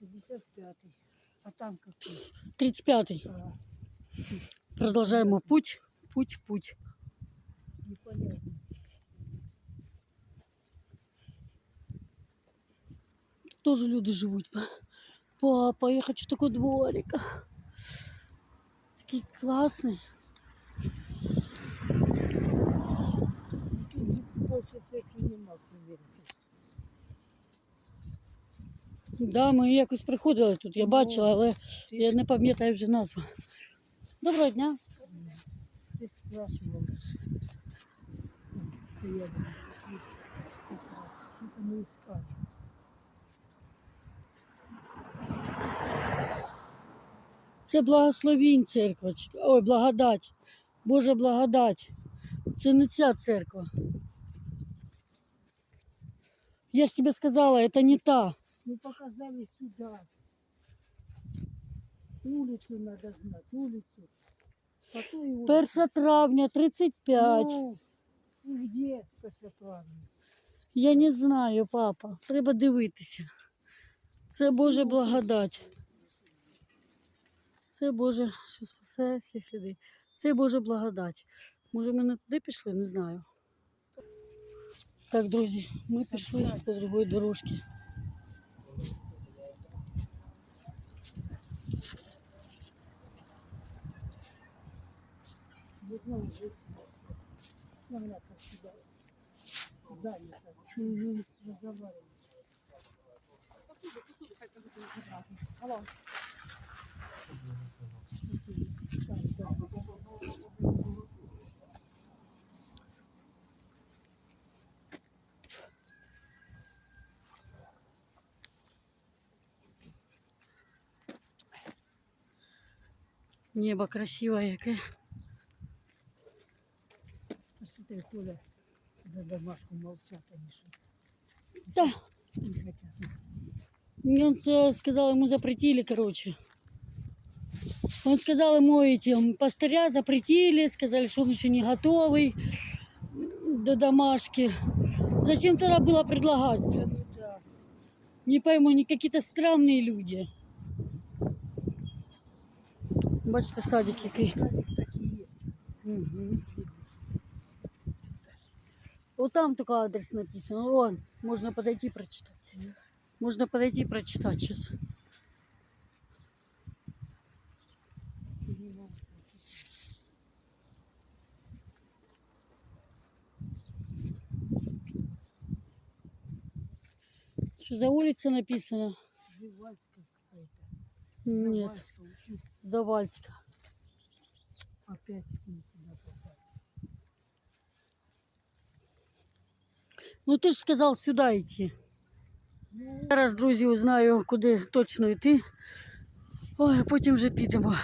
55-й. А там какой? 35-й. А, Продолжаем путь, путь, путь. непонятно. Тоже люди живут. Папа, я хочу такой дворик. Такий классный. Больше церкви нема, вірити. Да, ми якось приходили тут, я Ну, бачила, але я не пам'ятаю вже назву. Доброго дня. Це благословінь церквочка. Ой, благодать. Божа благодать. Це не ця церква. Я ж тебе сказала, це не та. Мы показали сюда. Улицу надо знать, улицу. 1 травня 35. Ну, где Косоплавна? Я не знаю, папа. Треба дивитися. Це Божа благодать. Це Боже, що спасає всіх людей. Це Божа благодать. Може, ми не туди пішли, не знаю. Так, друзі, ми пішли по другій дорожці. Она так. Небо красиве яке. Коля за домашку молчат они что. Да. Не хотят. Он э, сказал, ему запретили, короче. Он сказал ему этим, пастыря запретили, сказали, что он еще не готовый до домашки. Зачем тогда было предлагать? Да, ну да. Не пойму, они какие-то странные люди. Бачите, садик який. Садик такие есть. Угу. Вот там только адрес написан. Вон, можно подойти прочитать. Можно подойти прочитать сейчас. Что за улица написано? Завальская какая-то. Нет, Завальская. Чуть Завальска. Опять не туда Ну ти ж сказав сюди йти. Ну, Зараз, друзі, узнаю, куди точно йти. Ой, а потім вже підемо.